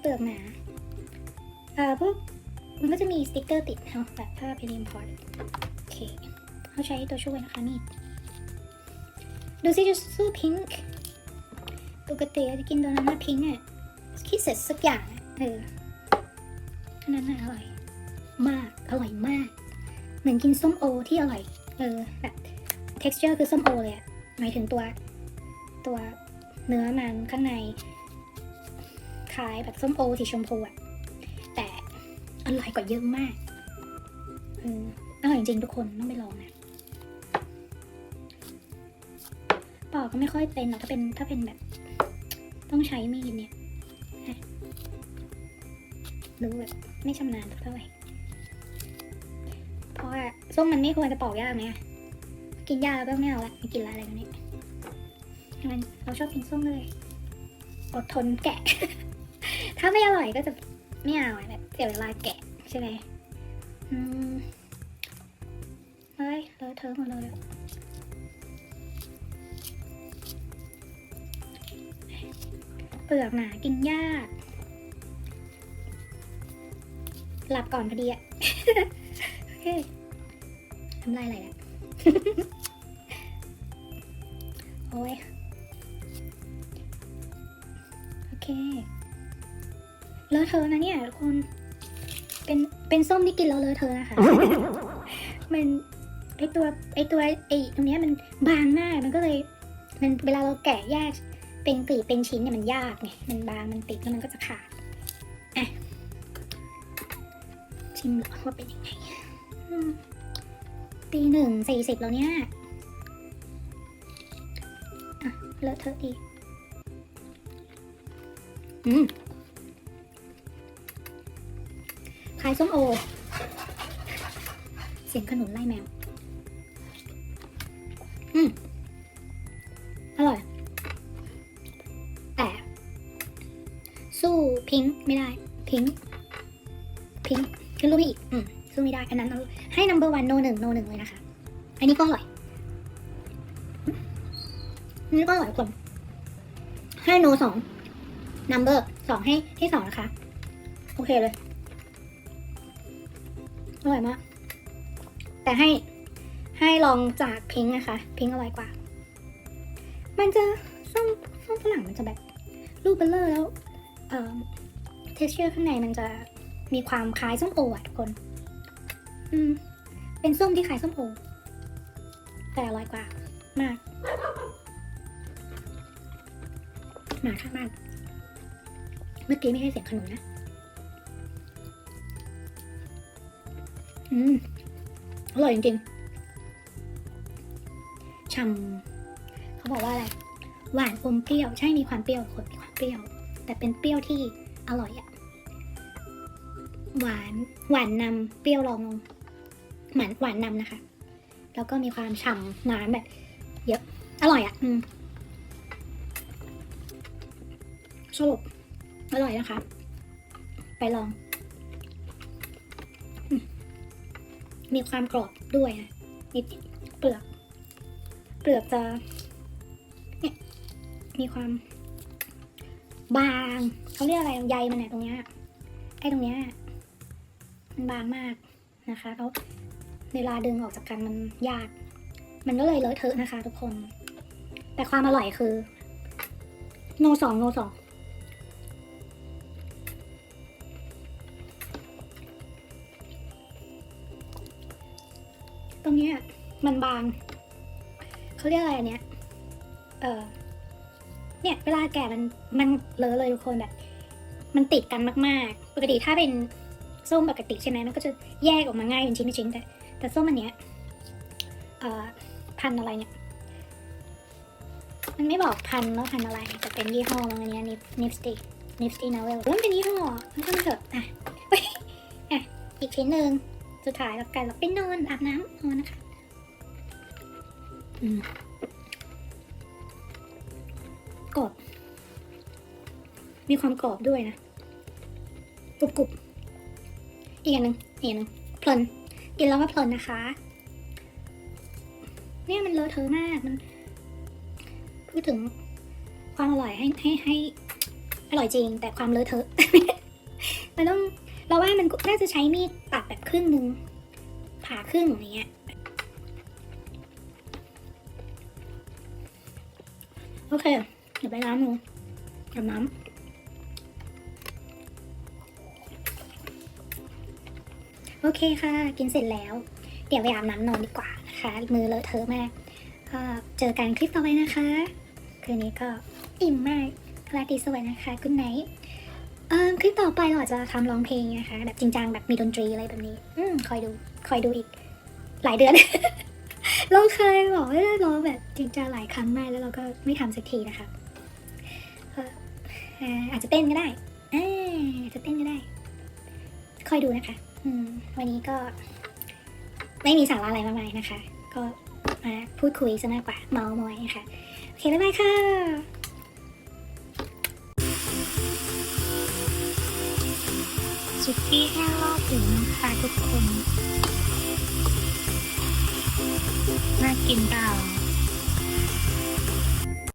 เปลือกหนาเอ่อพวกมันก็จะมีสติกเกอร์ติดเนาะแบบถ้าเป็น import โอเคเขาใช้ตัวช่วยนะคะนี่ดูสิจะสู้พิงค์ปกติจะกินตัวนั้นนะพิงค์อะคิดเสร็จสักอย่างเอออันนั้นอร่อย มากอร่อยมาก เหมือนกินส้มโอที่อร่อย เออแบบ texture คือส้มโอเลยอะหมายถึงตัว ตัวเนื้อมันข้างใน คล้ายแบบส้มโอสีชมพูอะแต่อร่อยกว่าเยอะมากเอออร่อยจริงๆทุกคนต้องไปลองนะปอกก็ไม่ค่อยเป็นหรอกถ้าเป็นถ้าเป็นแบบ ต้องใช้มีดเนี่ยนะรู้แบบไม่ชำนาญเท่าไหร่เพราะว่าส้มมันไม่ควรจะปอกยากนะกินยากแล้วก็ไม่เอาละไม่กินละอะไรแบบนี้มันเราชอบกินส้มเลย อดทนแกะ ถ้าไม่อร่อยก็จะไม่เอาอะแบบเสียเวลาแกะใช่ไหมอืมเฮ้ยเลอะเทอะหมดเลยเปลือกหนากินยาก หลับก่อนพอดีอะโอเคทำลายอะไรอะโอ้ยโอเค เลอะเทอะนะเนี่ยทุกคน เป็นเป็นส้มที่กินแล้วเลอะเทอะนะคะ มันไอตัวไอตัวไอตรงเนี้ยมันบางมากมันก็เลยมันเวลาเราแกะแยกเป็นกลีบเป็นชิ้นเนี่ยมันยากไงมันบางมันติดแล้วมันก็จะขาดอะชิมเหรอว่าเป็นยังไงอืมตีหนึ่งสี่สิบแล้วเนี่ยอะเลอะเทอะดีอืมายส้มโอ เสียงขนุนไล่แมว อืมอร่อย แต่ สู้พิงค์ไม่ได้ พิงค์พิงค์ขึ้นรูปให้อีก อืมสู้ไม่ได้ อันนั้นเอาให้ number one no หนึ่ง no หนึ่งเลยนะคะ อันนี้ก็อร่อยอันนี้ก็อร่อยทุกคนให้ no สอง number สองให้ให้สองนะคะ โอเคเลย อร่อยมาก แต่ให้ให้ลองจากพิงค์นะคะ พิงค์อร่อยกว่า มันจะส้มส้มฝรั่งมันจะแบบรูปเบลเลอร์แล้ว เอ่อ texture ข้างในมันจะมีความคล้ายส้มโออะทุกคน อืม เป็นส้มที่คล้ายส้มโอ แต่อร่อยกว่า มากหมาข้างบ้าเมื่อกี้ไม่ใช่เสียงขนุนนะ อืมอร่อยจริงๆช่ำเขาบอกว่าอะไร หวานอมเปรี้ยว ใช่มีความเปรี้ยวคนมีความเปรี้ยว แต่เป็นเปรี้ยวที่อร่อยอะหวานหวานนำเปรี้ยวรองลงหวานหวานนำนะคะ แล้วก็มีความฉ่ำน้ำแบบ เยอะ อร่อยอะอืมสรุปอร่อยนะคะ ไปลอง มีความกรอบด้วยนะนิดเปลือก เปลือกจะเนี่ยมีความ บางเขาเรียกอะไรใยมันเนี่ยตรงเนี้ยไอ้ตรงเนี้ยมันบางมากนะคะแล้วเวลาดึงออกจากกันมันยาก มันก็เลยเลอะเทอะนะคะ ทุกคน แต่ความอร่อยคือ โนสองโนสอง ตรงเนี้ยมันบางเขาเรียกอะไรอันเนี้ยเออเนี่ยเวลาแกะมันมันเลอะเลยทุกคนแบบ มันติดกันมากๆ ปกติถ้าเป็นส้มปกติใช่ไหมมันก็จะแยกออกมาง่ายเป็นชิ้นเป็นชิ้นแต่แต่ส้มอันเนี้ยเอ่อพันอะไรเนี่ย มันไม่บอกพันธุ์ว่าพันอะไรแต่เป็นยี่ห้อมันอันเนี้ยนิฟนิฟสตี้นิฟสตี้นาเวลมันเป็นยี่ห้อมันก็เถอะอะอะอีกชิ้นหนึ่ง สุดท้ายแล้วกันเราไปนอนอาบน้ำนอนนะคะกรอบ มีความกรอบด้วยนะกรุบกรุบอีกอย่างหนึ่งอีกอย่างหนึ่งเพลินกินแล้วก็เพลินนะคะ เนี่ยมันเลอะเทอะมากมันพูดถึงความอร่อยให้ให้ให้อร่อยจริง แต่ความเลอะเทอะ เราว่ามันน่าจะใช้มีดตัดแบบครึ่งนึงผ่าครึ่งอย่างเงี้ยโอเค เดี๋ยวไปล้างมือกับน้ำโอเคค่ะ กินเสร็จแล้ว เดี๋ยวไปอาบน้ำนอนดีกว่านะคะ มือเลอะเทอะมาก ก็เจอกันคลิปต่อไปนะคะ คืนนี้ก็อิ่มมากราตรีสวัสดิ์นะคะ คุณไนท์ เออคลิปต่อไปเราอาจจะทำร้องเพลงนะคะแบบจริงจังแบบมีดนตรีอะไรแบบนี้ อืมคอยดูคอยดูอีก หลายเดือน เราเคยบอกว่าจะร้องแบบจริงจังหลายครั้งมากแล้วเราก็ไม่ทำสักทีนะคะอออาจจะเต้นก็ได้อาอาจจะเต้นก็ได้ คอยดูนะคะ อืม วันนี้ก็ไม่มีสาระอะไรมากมายนะคะ ก็มาพูดคุยซะมากกว่าเมาส์มอยนะคะ โอเค บ๊ายบายค่ะ สุกี้แห้งรอบถึงนะคะทุกคน น่ากินเปล่า